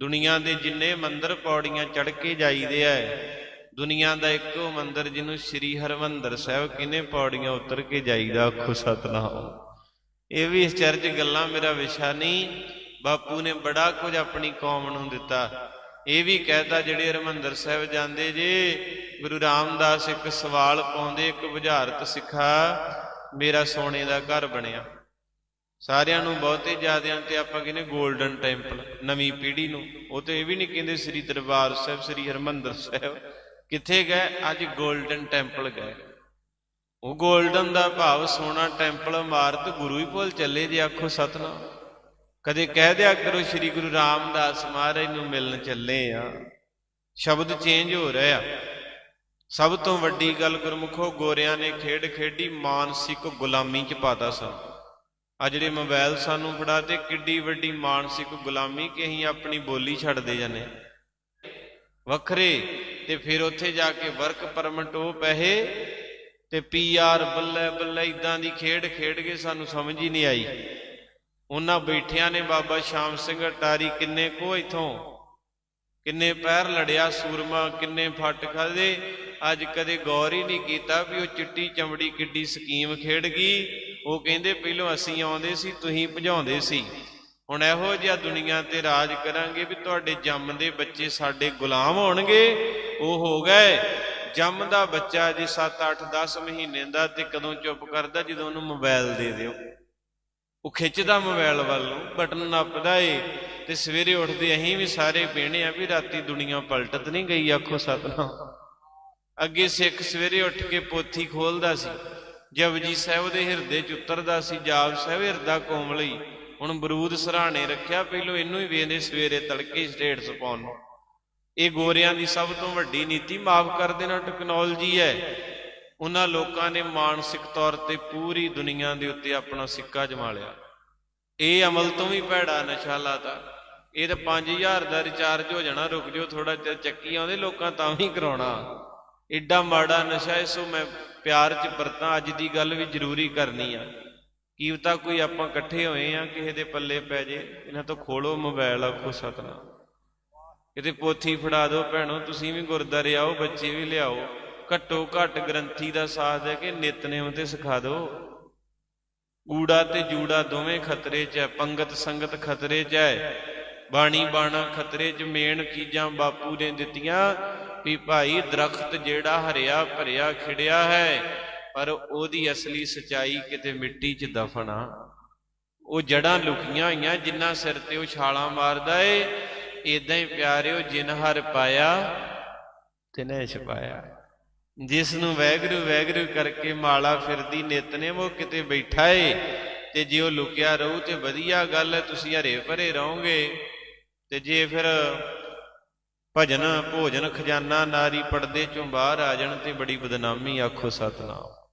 ਦੁਨੀਆ ਦੇ ਜਿੰਨੇ ਮੰਦਰ ਪੌੜੀਆਂ ਚੜ ਕੇ ਜਾਈਦੇ ਐ ਦੁਨੀਆ ਦਾ ਇੱਕੋ ਮੰਦਰ ਜਿਹਨੂੰ ਸ੍ਰੀ ਹਰਮੰਦਰ ਸਾਹਿਬ ਕਿਨੇ ਪੌੜੀਆਂ ਉਤਰ ਕੇ ਜਾਈਦਾ, ਆਖੋ ਸਤਨਾਮ। ਇਹ ਵੀ ਇਸ ਗੱਲਾਂ ਮੇਰਾ ਵਿਸ਼ਾ ਨਹੀਂ, ਬਾਪੂ ਨੇ ਬੜਾ ਕੁਝ ਆਪਣੀ ਕੌਮ ਨੂੰ ਦਿੱਤਾ। ਇਹ ਵੀ ਕਹਿਤਾ ਜਿਹੜੇ ਹਰਮੰਦਰ ਸਾਹਿਬ ਜਾਂਦੇ ਜੇ, ਗੁਰੂ ਰਾਮਦਾਸ ਇੱਕ ਸਵਾਲ ਪਾਉਂਦੇ, ਇੱਕ ਬੁਝਾਰਤ ਸਿੱਖਾ, ਮੇਰਾ ਸੋਨੇ ਦਾ ਘਰ ਬਣਿਆ। ਸਾਰਿਆਂ ਨੂੰ ਬਹੁਤੇ ਜਿਆਦਿਆਂ ਤੇ ਆਪਾਂ ਕਹਿੰਦੇ 골ਡਨ ਟੈਂਪਲ ਨਵੀਂ ਪੀੜ੍ਹੀ ਨੂੰ। ਉਹ ਤੇ ਇਹ ਵੀ ਨਹੀਂ ਕਹਿੰਦੇ ਸ੍ਰੀ ਦਰਬਾਰ ਸਾਹਿਬ, ਸ੍ਰੀ ਹਰਮੰਦਰ ਸਾਹਿਬ। ਕਿੱਥੇ ਗਏ? ਅੱਜ 골ਡਨ ਟੈਂਪਲ ਗਏ। ਉਹ 골ਡਨ ਦਾ ਭਾਵ ਸੋਨਾ ਟੈਂਪਲ ਇਮਾਰਤ ਗੁਰੂ ਹੀ ਭੁੱਲ ਚੱਲੇ ਜੇ, ਆਖੋ ਸਤਨਾਮ। ਕਦੇ ਕਹਿ ਦਿਆ ਕਰੋ ਸ੍ਰੀ ਗੁਰੂ ਰਾਮਦਾਸ ਮਹਾਰਾਜ ਨੂੰ ਮਿਲਣ ਚੱਲੇ ਆ। ਸ਼ਬਦ ਚੇਂਜ ਹੋ ਰਿਹਾ ਸਭ ਤੋਂ ਵੱਡੀ ਗੱਲ ਗੁਰਮੁਖੋ ਗੋਰਿਆਂ ਨੇ ਖੇਡ ਖੇਡੀ, ਮਾਨਸਿਕ ਗੁਲਾਮੀ ਚ ਪਾਤਾ ਸਾਨੂੰ ਆ ਜਿਹੜੇ ਮੋਬਾਈਲ ਸਾਨੂੰ ਫੜਾ ਤੇ ਕਿੱਡੀ ਵੱਡੀ ਮਾਨਸਿਕ ਗੁਲਾਮੀ ਕਿ ਅਸੀਂ ਆਪਣੀ ਬੋਲੀ ਛੱਡਦੇ ਜਾਂਦੇ ਵੱਖਰੇ ਤੇ ਫਿਰ ਉੱਥੇ ਜਾ ਕੇ ਵਰਕ ਪਰਮਿਟ ਉਹ ਪੈਸੇ ਤੇ ਪੀਆਰ ਬੱਲੇ ਬੱਲੇ ਇਦਾਂ ਦੀ ਖੇਡ ਖੇਡ ਕੇ ਸਾਨੂੰ ਸਮਝ ਹੀ ਨਹੀਂ ਆਈ। ਉਹਨਾਂ ਬੈਠਿਆਂ ਨੇ ਬਾਬਾ ਸ਼ਾਮ ਸਿੰਘ ਅਟਾਰੀ ਕਿੰਨੇ ਕੋ ਇਥੋਂ, ਕਿੰਨੇ ਪੈਰ ਲੜਿਆ ਸੂਰਮਾ, ਕਿੰਨੇ ਫੱਟ ਖਾਦੇ ਅੱਜ ਕਦੇ ਗੌਰ ਹੀ ਨਹੀਂ ਕੀਤਾ ਵੀ ਉਹ ਚਿੱਟੀ ਚਮੜੀ ਕਿੱਡੀ ਸਕੀਮ ਖੇਡ ਗਈ। ਉਹ ਕਹਿੰਦੇ ਪਹਿਲੋਂ ਅਸੀਂ ਆਉਂਦੇ ਸੀ, ਤੁਸੀਂ ਭਜਾਉਂਦੇ ਸੀ। ਹੁਣ ਇਹੋ ਜਿਹਾ ਦੁਨੀਆ ਤੇ ਰਾਜ ਕਰਾਂਗੇ ਵੀ ਤੁਹਾਡੇ ਜੰਮਦੇ ਬੱਚੇ ਸਾਡੇ ਗੁਲਾਮ ਹੋਣਗੇ। ਉਹ ਹੋ ਗਏ। ਜੰਮਦਾ ਬੱਚਾ ਜੇ 7 8 10 ਮਹੀਨੇ ਦਾ ਤੇ ਕਦੋਂ ਚੁੱਪ ਕਰਦਾ ਜਦੋਂ ਉਹਨੂੰ ਮੋਬਾਈਲ ਦੇ ਦਿਓ। ਉਹ ਖਿੱਚਦਾ ਮੋਬਾਈਲ ਵੱਲ ਨੂੰ, ਬਟਨ ਨੱਪਦਾ ਏ। ਤੇ ਸਵੇਰੇ ਉੱਠਦੇ ਅਸੀਂ ਵੀ ਸਾਰੇ ਪੀਣੇ ਆ ਵੀ ਰਾਤੀ ਦੁਨੀਆ ਪਲਟਤ ਨਹੀਂ ਗਈ, ਆਖੋ ਸਤਨਾਮ। ਅੱਗੇ ਸਿੱਖ ਸਵੇਰੇ ਉੱਠ ਕੇ ਪੋਥੀ ਖੋਲਦਾ ਸੀ, ਜਪਜੀ ਸਾਹਿਬ ਦੇ ਹਿਰਦੇ ਚ ਉਤਰਦਾ ਸੀ, ਜਾਪ ਸਾਹਿਬ ਹਿਰਦਾ ਕੋਮਲੀ ਹੁਣ ਬਰੂਦ ਸਰਾਣੇ ਰੱਖਿਆ, ਪਹਿਲੋ ਇਹਨੂੰ ਹੀ ਵੇਂਦੇ ਸਵੇਰੇ ਤੜਕੇ ਸਟੇਟਸ ਪਾਉਣ ਨੂੰ। ਇਹ ਗੋਰਿਆਂ ਦੀ ਸਭ ਤੋਂ ਵੱਡੀ ਨੀਤੀ, ਮਾਫ ਕਰ ਦੇਣਾ ਟੈਕਨੋਲੋਜੀ ਹੈ। ਉਹਨਾਂ ਲੋਕਾਂ ਨੇ ਮਾਨਸਿਕ ਤੌਰ ਤੇ ਪੂਰੀ ਦੁਨੀਆ ਦੇ ਉੱਤੇ ਆਪਣਾ ਸਿੱਕਾ ਜਮਾ ਲਿਆ। ਇਹ ਅਮਲ ਤੋਂ ਵੀ ਭੈੜਾ ਨਸ਼ਾ ਲਾਤਾ। ਇਹ ਤਾਂ 5000 ਦਾ ਰਿਚਾਰਜ ਹੋ ਜਾਣਾ, ਰੁਕ ਜਾਓ ਥੋੜਾ ਚਿਰ ਚੱਕੀ ਆਉਂਦੇ ਲੋਕਾਂ, ਤਾਂ ਵੀ ਕਰਾਉਣਾ। ਐਡਾ ਮਾੜਾ ਨਸ਼ਾ ਹੈ, ਸੋ ਮੈਂ ਪਿਆਰ ਚ ਵਰਤਾਂ। ਅੱਜ ਦੀ ਗੱਲ ਵੀ ਜ਼ਰੂਰੀ ਕਰਨੀ ਆ। ਕੀਵਤਾ ਕੋਈ ਆਪਾਂ ਇਕੱਠੇ ਹੋਏ ਆ, ਕਿਸੇ ਦੇ ਪੱਲੇ ਪੈ ਜੇ। ਇਹਨਾਂ ਤੋਂ ਖੋਲੋ ਮੋਬਾਈਲ ਆਖੋ ਸਤਨਾਮ। ਕਿਤੇ ਪੋਥੀ ਫੜਾ ਦਿਓ ਭੈਣੋ, ਤੁਸੀਂ ਵੀ ਗੁਰਦਾਰੇ ਆਓ, ਬੱਚੇ ਵੀ ਲਿਆਓ। ਘੱਟੋ ਘੱਟ ਗ੍ਰੰਥੀ ਦਾ ਸਾਥ ਦੇ ਕੇ ਨਿਤਨੇਮ ਤੇ ਸਿਖਾ ਦਿਓ। ਊੜਾ ਤੇ ਜੂੜਾ ਦੋਵੇਂ ਖਤਰੇ 'ਚ ਹੈ, ਪੰਗਤ ਸੰਗਤ ਖਤਰੇ 'ਚ ਹੈ। ਬਾਣੀ ਬਾਣਾ ਖਤਰੇ 'ਚ, ਮੇਨ ਚੀਜ਼ਾਂ ਬਾਪੂ ਨੇ ਦਿੱਤੀਆਂ। ਵੀ ਭਾਈ ਦਰਖਤ ਜਿਹੜਾ ਹਰਿਆ ਭਰਿਆ ਖਿੜਿਆ ਹੈ, ਪਰ ਉਹਦੀ ਅਸਲੀ ਸਚਾਈ ਕਿਤੇ ਮਿੱਟੀ 'ਚ ਦਫਨ ਆ। ਉਹ ਜੜਾਂ ਲੁਕੀਆਂ ਹੋਈਆਂ, ਜਿੰਨਾ ਸਿਰ ਤੇ ਉਹ ਛਾਲਾਂ ਮਾਰਦਾ ਏ ਇਦਾਂ ਹੀ ਪਿਆਰਿਓ, ਜਿਨ ਹਰ ਪਾਇਆ, ਤਿਨੇ ਛਪਾਇਆ। ਜਿਸ ਨੂੰ ਵੈਗਰੂ ਵੈਗਰੂ ਕਰਕੇ ਮਾਲਾ ਫਿਰਦੀ, ਨਿਤ ਨੇ ਉਹ ਕਿਤੇ ਬੈਠਾ ਏ, ਤੇ ਜੇ ਉਹ ਲੁਕਿਆ ਰਹੂ ਤੇ ਵਧੀਆ ਗੱਲ ਹੈ, ਤੁਸੀਂ ਹਰੇ ਭਰੇ ਰਹੋਗੇ। ਤੇ ਜੇ ਫਿਰ ਭਜਨ ਭੋਜਨ ਖਜ਼ਾਨਾ ਨਾਰੀ ਪਰਦੇ ਚੋਂ ਬਾਹਰ ਆ ਜਾਣ ਤੇ ਬੜੀ ਬਦਨਾਮੀ ਆਖੋ ਸਤਨਾਮ।